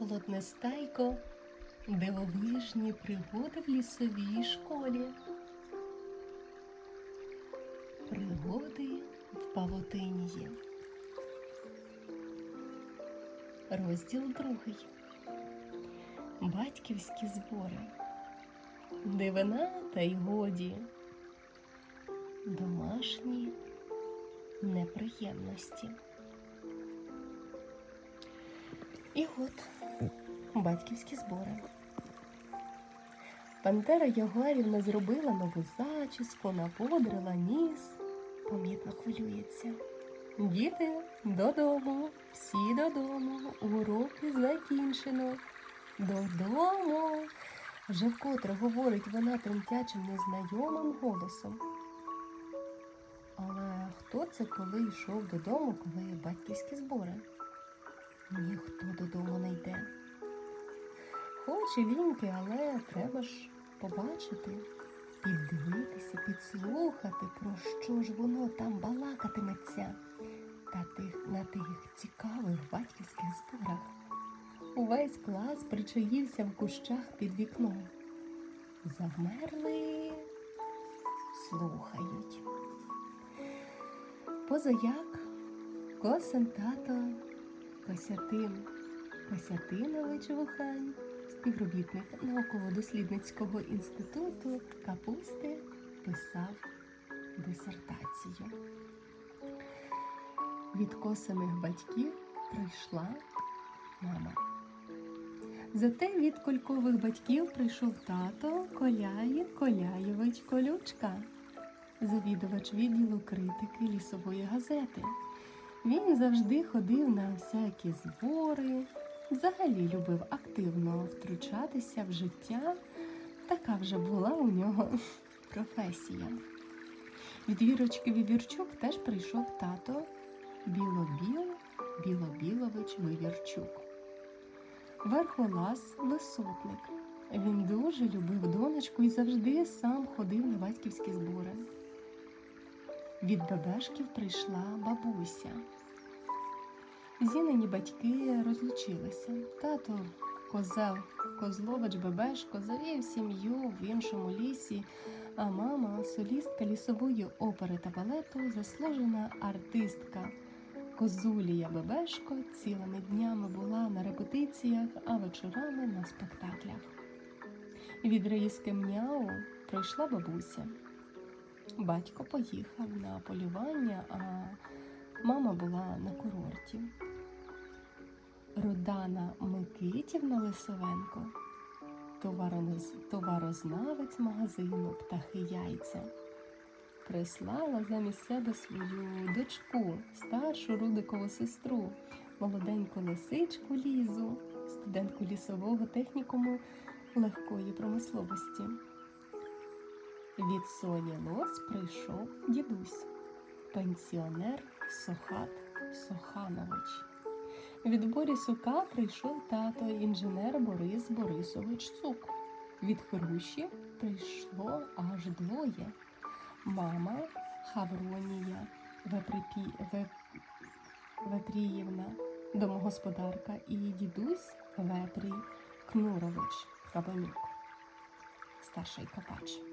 полотнестайко, дивовижні пригоди в лісовій школі. Пригоди в павутинії. Розділ другий. Батьківські збори. Дивина та й годі. Домашні неприємності. І от батьківські збори. Пантера Ягуарівна зробила нову зачіску, напудрила ніс, помітно хвилюється. Діти додому, всі додому, уроки закінчено. Додому. Вже вкотре говорить вона тремтячим незнайомим голосом. Але хто це коли йшов додому, коли батьківські збори? Ніхто додому не. Хоч і ліньки, але треба ж побачити, піддивитися, підслухати, про що ж воно там балакатиметься. Та тих на тих цікавих батьківських зборах. Увесь клас причаївся в кущах під вікном. Завмерли, слухають. Позаяк косин тато Косятин Косятинович Вухань, співробітник науково-дослідницького інституту капусти, писав дисертацію. Від косаних батьків прийшла мама. Зате від колькових батьків прийшов тато Коляї Коляєвич Колючка, завідувач відділу критики лісової газети. Він завжди ходив на всякі збори, взагалі любив активно втручатися в життя. Така вже була у нього професія. Від Вірочки Вівірчук теж прийшов тато Білобіл Білобілович Вивірчук. Верхолаз висотник. Він дуже любив донечку і завжди сам ходив на батьківські збори. Від бебешків прийшла бабуся. Зінині батьки розлучилися. Тато козел Козлович Бебешко завів сім'ю в іншому лісі, а мама солістка лісової опери та балету, заслужена артистка Козулія Бебешко цілими днями була на репетиціях, а вечорами на спектаклях. Від Раїски Мняу прийшла бабуся. Батько поїхав на полювання, а мама була на курорті. Родана Микитівна Лисовенко, товарознавець магазину Птахи Яйця, прислала замість себе свою дочку, старшу Рудикову сестру, молоденьку лисичку Лізу, студентку лісового технікуму легкої промисловості. Від Соні Лос прийшов дідусь, пенсіонер Сохат Соханович. Від Борісука прийшов тато, інженер Борис Борисович Цук. Від Хрущі прийшло аж двоє. Мама Хавронія Веприпі... Веп... Вепріївна, домогосподарка, і дідусь Вепрій Кнурович Кабанюк, старший копач.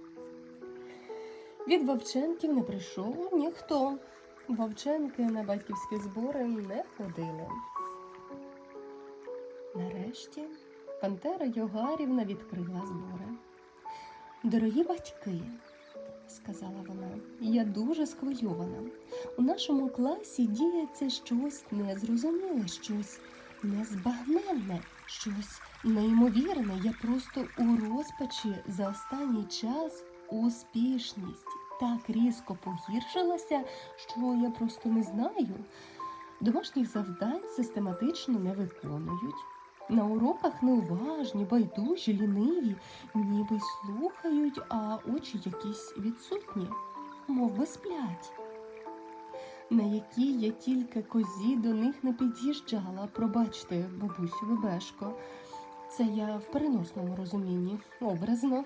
Від Вовченків не прийшов ніхто. Вовченки на батьківські збори не ходили. Нарешті Пантера Йогарівна відкрила збори. Дорогі батьки, сказала вона, я дуже схвильована. У нашому класі діється щось незрозуміле, щось незбагненне, щось неймовірне. Я просто у розпачі за останній час успішність так різко погіршилася, що я просто не знаю. Домашніх завдань систематично не виконують. На уроках неуважні, байдужі, ліниві, ніби слухають, а очі якісь відсутні, мов би сплять. На якій я тільки козі до них не під'їжджала, пробачте, бабусю Бебешко. Це я в переносному розумінні, образно.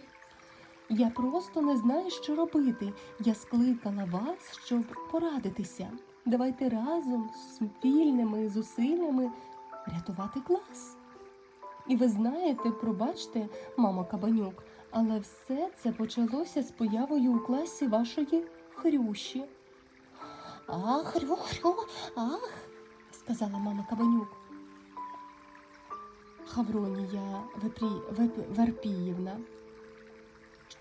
Я просто не знаю, що робити. Я скликала вас, щоб порадитися. Давайте разом з спільними зусиллями рятувати клас. І ви знаєте, пробачте, мамо Кабанюк, але все це почалося з появою у класі вашої Хрюші. Ах, Хрю, Хрю, ах, сказала мама Кабанюк. Хавронія Вепрі... Веп... Верпіївна.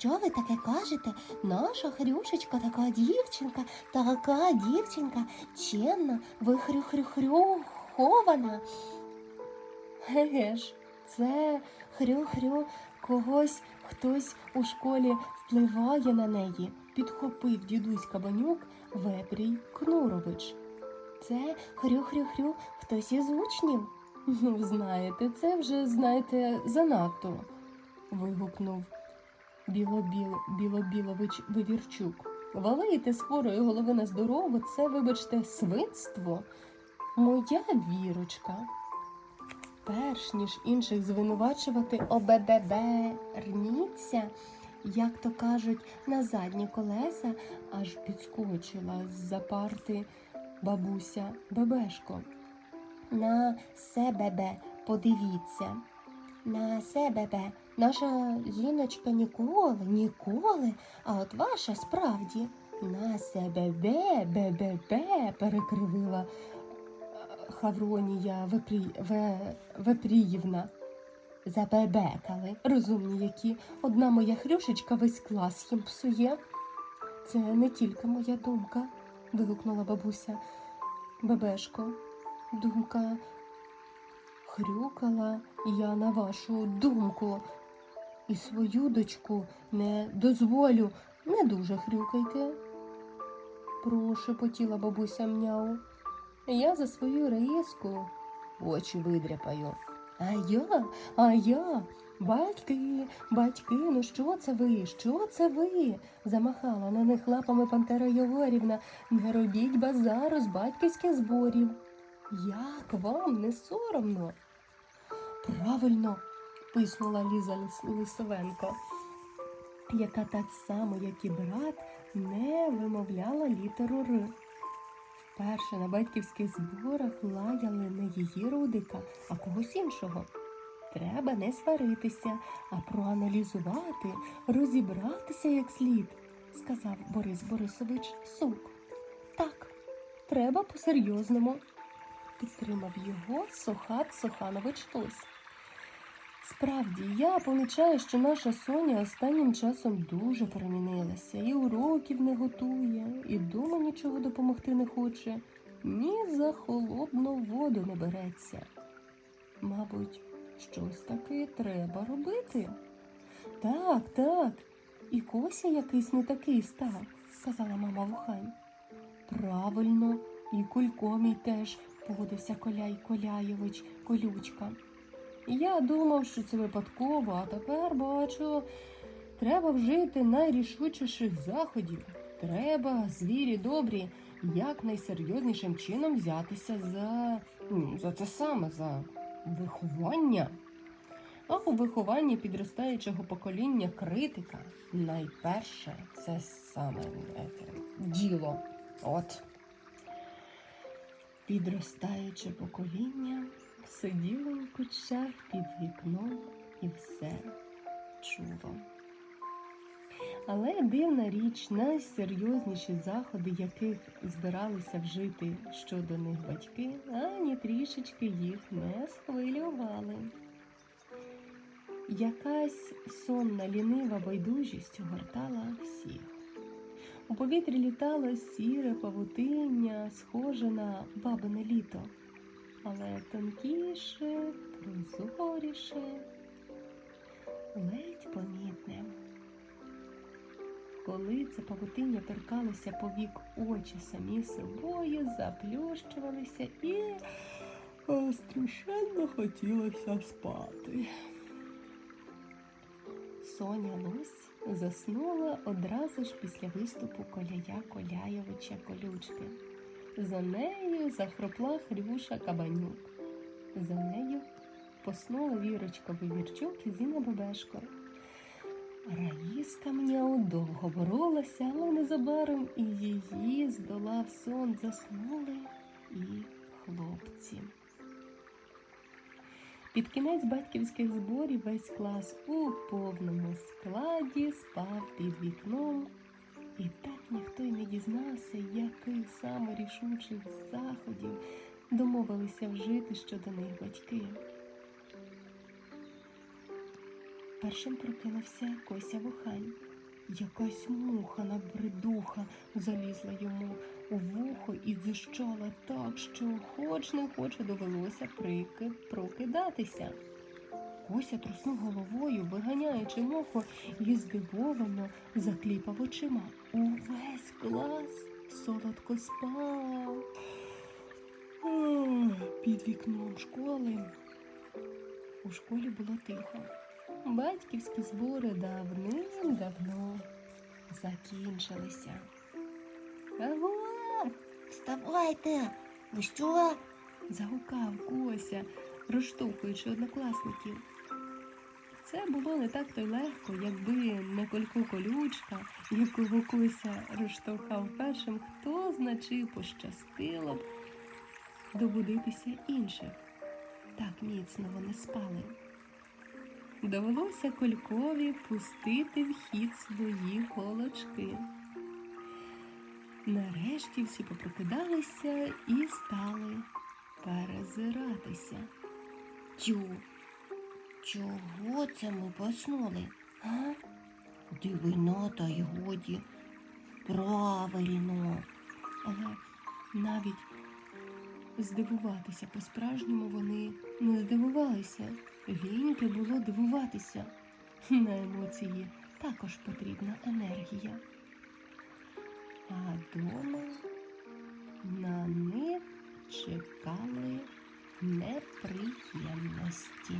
Що ви таке кажете? Наша Хрюшечка така дівчинка, така дівчинка, чемна, ви хрю-хрю-хрюхована. Еге ж, це хрю-хрю когось хтось у школі впливає на неї, підхопив дідусь Кабанюк Вепрій Кнурович. Це хрю-хрю-хрю хтось із учнів. Ну, знаєте, це вже, знаєте, занадто. вигукнув Білобіл Білобілович Вивірчук. Валити хворої голови на здорову це, вибачте, свинство. Моя вірочка. Перш ніж інших звинувачувати обебеберніться, як то кажуть, на задні колеса аж підскочила з-за парти бабуся Бебешко. На себе подивіться. На себе наша жіночка ніколи, ніколи, а от ваша справді на себе бе бе перекривила е, Хавронія Вепрі, Ве, Вепріївна. Забебекали, розумні які. Одна моя хрюшечка весь клас їм псує. Це не тільки моя думка, вигукнула бабуся. Бебешко, думка хрюкала я на вашу думку. І свою дочку не дозволю, не дуже хрюкайте. Прошепотіла бабуся мняу. Я за свою раїску очі видряпаю. А я, а я, батьки, батьки, ну що це ви? Що це ви? замахала на них лапами Пантера Єгорівна. Не робіть базару з батьківських зборів. Як вам не соромно? Правильно, писнула Ліза Лис- Лисовенко, яка так само, як і брат, не вимовляла літеру Р. Вперше на батьківських зборах лаяли не її Рудика, а когось іншого. Треба не сваритися, а проаналізувати, розібратися як слід, сказав Борис Борисович Сук. Так, треба по-серйозному, підтримав його Сохат Соханович Тось. Справді, я помічаю, що наша Соня останнім часом дуже перемінилася, і уроків не готує, і дома нічого допомогти не хоче, ні за холодну воду не береться. Мабуть, щось таки треба робити. Так, так, і Кося якийсь не такий став, сказала мама Вухань. Правильно, і Кулько мій теж, погодився Коляй Коляєвич Колючка. Я думав, що це випадково, а тепер бачу, треба вжити найрішучіших заходів. Треба, звірі добрі, якнайсерйознішим чином взятися за, ну, за це саме, за виховання. А у вихованні підростаючого покоління критика найперше це саме діло. От. Підростаюче покоління сиділо у кущах під вікном і все чуло. Але дивна річ, найсерйозніші заходи, яких збиралися вжити щодо них батьки, ані трішечки їх не схвилювали. Якась сонна лінива байдужість огортала всіх. У повітрі літало сіре павутиння, схоже на бабине літо, але тонкіше, прозоріше, ледь помітне. Коли це павутиння торкалося повік очі самі собою, заплющувалися і страшенно хотілося спати. Соня Лусь заснула одразу ж після виступу коляя Коляєвича Колючки. За нею захропла Хрюша Кабанюк. За нею поснула Вірочка Вивірчук і Зіна Бебешко. Раїска мняу довго боролася, але незабаром і її здолав сон, заснули і хлопці. Під кінець батьківських зборів весь клас у повному складі спав під вікном. І так ніхто й не дізнався, яких саме рішучих заходів домовилися вжити щодо них батьки. Першим прокинувся Кося Вухань. Якась муха набридуха залізла йому у вухо і дзищала так, що хоч не хоче довелося прики прокидатися. Кося труснув головою, виганяючи муху, і здивовано закліпав очима. Увесь клас солодко спав. Ах, Під вікном школи. У школі було тихо. Батьківські збори давним-давно закінчилися. Аго! Вставайте! Ви що? загукав Кося, розштовхуючи однокласників. Це було не так то й легко, якби не колько колючка, якого Кося розштовхав першим, хто значи пощастило б добудитися інших. Так міцно вони спали. Довелося Колькові пустити в хід свої колочки. Нарешті всі попрокидалися і стали перезиратися. Тю. Чого це ми поснули? А? Дивина та й годі. Правильно. Але навіть здивуватися по-справжньому вони не здивувалися. Ліньки було дивуватися. На емоції також потрібна енергія. А дома на них чекали неприємності.